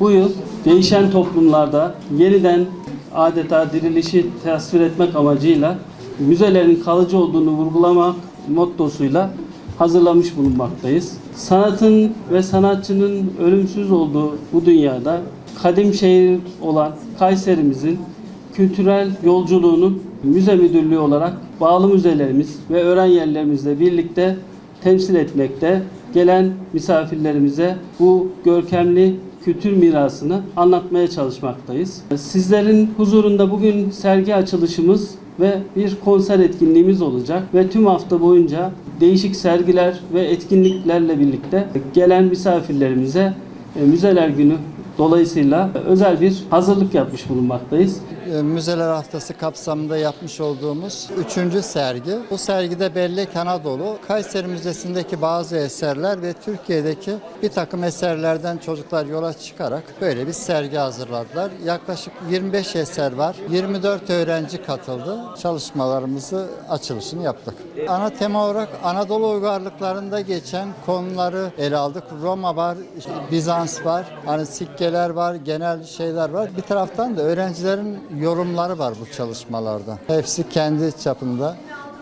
Bu yıl değişen toplumlarda yeniden adeta dirilişi tasvir etmek amacıyla müzelerin kalıcı olduğunu vurgulamak mottosuyla hazırlamış bulunmaktayız. Sanatın ve sanatçının ölümsüz olduğu bu dünyada kadim şehir olan Kayserimizin kültürel yolculuğunun müze müdürlüğü olarak bağlı müzelerimiz ve öğren yerlerimizle birlikte temsil etmekte. Gelen misafirlerimize bu görkemli kültür mirasını anlatmaya çalışmaktayız. Sizlerin huzurunda bugün sergi açılışımız ve bir konser etkinliğimiz olacak ve tüm hafta boyunca değişik sergiler ve etkinliklerle birlikte gelen misafirlerimize e, Müzeler Günü dolayısıyla özel bir hazırlık yapmış bulunmaktayız. E, Müzeler Haftası kapsamında yapmış olduğumuz üçüncü sergi. Bu sergide Bellek Anadolu, Kayseri Müzesi'ndeki bazı eserler ve Türkiye'deki bir takım eserlerden çocuklar yola çıkarak böyle bir sergi hazırladılar. Yaklaşık 25 eser var. 24 öğrenci katıldı. Çalışmalarımızı açılışını yaptık. Ana tema olarak Anadolu uygarlıklarında geçen konuları ele aldık. Roma var, Bizans var, hani sikkeler var, genel şeyler var. Bir taraftan da öğrencilerin yorumları var bu çalışmalarda. Hepsi kendi çapında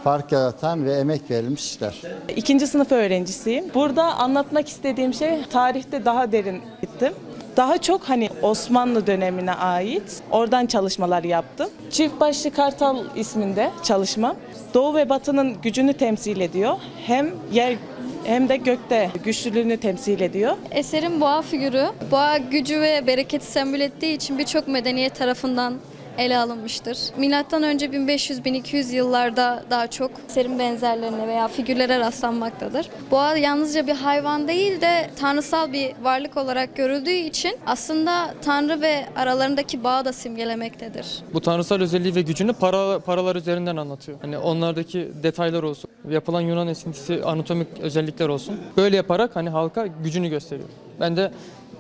fark yaratan ve emek verilmiş işler. İkinci sınıf öğrencisiyim. Burada anlatmak istediğim şey tarihte daha derin gittim. Daha çok hani Osmanlı dönemine ait oradan çalışmalar yaptım. Çift başlı kartal isminde çalışma. Doğu ve batının gücünü temsil ediyor. Hem yer hem de gökte güçlülüğünü temsil ediyor. Eserin boğa figürü, boğa gücü ve bereketi sembol ettiği için birçok medeniyet tarafından ele alınmıştır. Milattan önce 1500-1200 yıllarda daha çok eserin benzerlerine veya figürlere rastlanmaktadır. Boğa yalnızca bir hayvan değil de tanrısal bir varlık olarak görüldüğü için aslında tanrı ve aralarındaki bağı da simgelemektedir. Bu tanrısal özelliği ve gücünü para, paralar üzerinden anlatıyor. Hani onlardaki detaylar olsun, yapılan Yunan esintisi anatomik özellikler olsun. Böyle yaparak hani halka gücünü gösteriyor. Ben de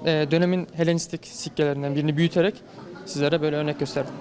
e, dönemin Helenistik sikkelerinden birini büyüterek sizlere böyle örnek gösterdim.